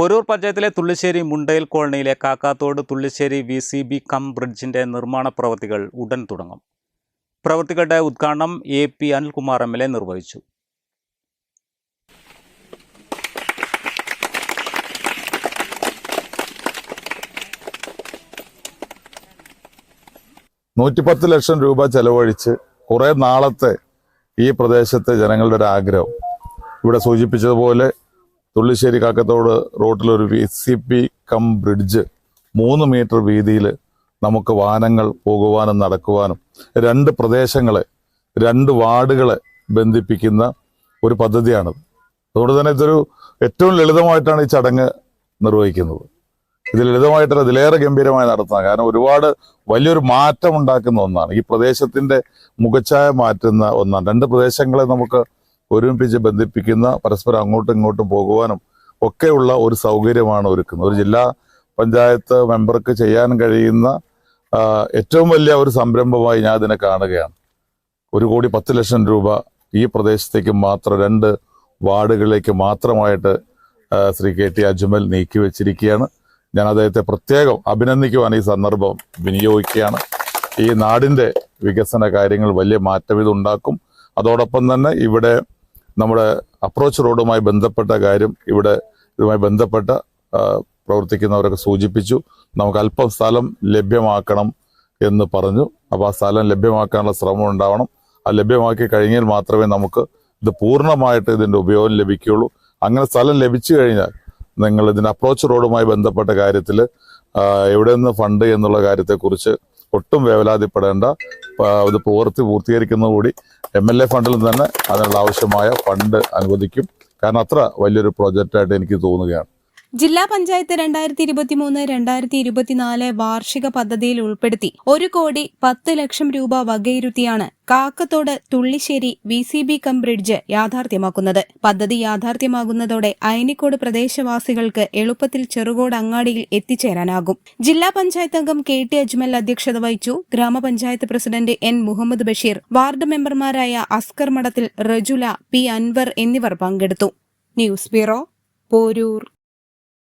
Porur പഞ്ചായത്തിലെ തുള്ളിശ്ശേരി മുണ്ടയിൽ കോളനിയിലെ Kakkathodu Thullissery V C B cum ബ്രിഡ്ജിന്റെ നിർമ്മാണ പ്രവൃത്തികൾ ഉടൻ തുടങ്ങും. പ്രവൃത്തികളുടെ ഉദ്ഘാടനം A P Anilkumar M L A നിർവഹിച്ചു. നൂറ്റിപ്പത്ത് ലക്ഷം രൂപ ചെലവഴിച്ച് കുറെ നാളത്തെ ഈ പ്രദേശത്തെ ജനങ്ങളുടെ ഒരു ആഗ്രഹം. ഇവിടെ സൂചിപ്പിച്ചതുപോലെ Thullissery Kakkathode റോട്ടിലൊരു V C P cum bridge മൂന്ന് മീറ്റർ വീതിയിൽ നമുക്ക് വാഹനങ്ങൾ പോകുവാനും നടക്കുവാനും രണ്ട് പ്രദേശങ്ങളെ രണ്ട് വാർഡുകളെ ബന്ധിപ്പിക്കുന്ന ഒരു പദ്ധതിയാണത്. അതുകൊണ്ട് തന്നെ ഇതൊരു ഏറ്റവും ലളിതമായിട്ടാണ് ഈ ചടങ്ങ് നിർവഹിക്കുന്നത്. ഇത് ലളിതമായിട്ടല്ല ഇതിലേറെ ഗംഭീരമായി നടത്തുന്നത് കാരണം ഒരുപാട് വലിയൊരു മാറ്റം ഉണ്ടാക്കുന്ന ഒന്നാണ്. ഈ പ്രദേശത്തിന്റെ മുഖച്ഛായ മാറ്റുന്ന ഒന്നാണ്. രണ്ട് പ്രദേശങ്ങളെ നമുക്ക് ഒരുമിപ്പിച്ച് ബന്ധിപ്പിക്കുന്ന പരസ്പരം അങ്ങോട്ടും ഇങ്ങോട്ടും പോകുവാനും ഒക്കെയുള്ള ഒരു സൗകര്യമാണ് ഒരുക്കുന്നത്. ഒരു ജില്ലാ പഞ്ചായത്ത് മെമ്പർക്ക് ചെയ്യാൻ കഴിയുന്ന ഏറ്റവും വലിയ ഒരു സംരംഭമായി ഞാൻ ഇതിനെ കാണുകയാണ്. ഒരു കോടി പത്ത് ലക്ഷം രൂപ ഈ പ്രദേശത്തേക്ക് മാത്രം രണ്ട് വാർഡുകളിലേക്ക് മാത്രമായിട്ട് ശ്രീ കെ ടി അജ്മൽ നീക്കി വെച്ചിരിക്കുകയാണ്. ഞാൻ അദ്ദേഹത്തെ പ്രത്യേകം അഭിനന്ദിക്കുവാൻ ഈ സന്ദർഭം വിനിയോഗിക്കുകയാണ്. ഈ നാടിന്റെ വികസന കാര്യങ്ങൾ വലിയ മാറ്റം ഇതുണ്ടാക്കും. അതോടൊപ്പം തന്നെ ഇവിടെ നമ്മുടെ അപ്രോച്ച് റോഡുമായി ബന്ധപ്പെട്ട കാര്യം ഇവിടെ ഇതുമായി ബന്ധപ്പെട്ട പ്രവർത്തിക്കുന്നവരൊക്കെ സൂചിപ്പിച്ചു. നമുക്ക് അല്പം സ്ഥലം ലഭ്യമാക്കണം എന്ന് പറഞ്ഞു. അപ്പോൾ ആ സ്ഥലം ലഭ്യമാക്കാനുള്ള ശ്രമം ഉണ്ടാവണം. അത് ലഭ്യമാക്കി കഴിഞ്ഞാൽ മാത്രമേ നമുക്ക് ഇത് പൂർണമായിട്ട് ഇതിന്റെ ഉപയോഗം ലഭിക്കുകയുള്ളൂ. അങ്ങനെ സ്ഥലം ലഭിച്ചു കഴിഞ്ഞാൽ നിങ്ങൾ ഇതിന്റെ അപ്രോച്ച് റോഡുമായി ബന്ധപ്പെട്ട കാര്യത്തിൽ എവിടെ നിന്ന് ഫണ്ട് എന്നുള്ള കാര്യത്തെക്കുറിച്ച് ഒട്ടും വേവലാതിപ്പെടേണ്ട ഇത് പൂർത്തി പൂർത്തീകരിക്കുന്നതുകൂടി എം എൽ എ ഫണ്ടിൽ നിന്ന് തന്നെ അതിനുള്ള ആവശ്യമായ ഫണ്ട് അനുവദിക്കും. കാരണം അത്ര വലിയൊരു പ്രോജക്റ്റായിട്ട് എനിക്ക് തോന്നുകയാണ്. ജില്ലാ പഞ്ചായത്ത് രണ്ടായിരത്തി ഇരുപത്തി മൂന്ന് രണ്ടായിരത്തി ഇരുപത്തിനാല് വാർഷിക പദ്ധതിയിൽ ഉൾപ്പെടുത്തി ഒരു കോടി പത്ത് ലക്ഷം രൂപ വകയിരുത്തിയാണ് Kakkathodu Thullissery V C B cum bridge യാഥാർത്ഥ്യമാക്കുന്നത്. പദ്ധതി യാഥാർത്ഥ്യമാകുന്നതോടെ അയനിക്കോട് പ്രദേശവാസികൾക്ക് എളുപ്പത്തിൽ ചെറുകോട് അങ്ങാടിയിൽ എത്തിച്ചേരാനാകും. ജില്ലാ പഞ്ചായത്ത് അംഗം കെ ടി അജ്മൽ അധ്യക്ഷത വഹിച്ചു. ഗ്രാമപഞ്ചായത്ത് president N Muhammad Basheer ward മെമ്പർമാരായ അസ്കർ മഠത്തിൽ റജുല പി അൻവർ എന്നിവർ പങ്കെടുത്തു. News bureau Porur.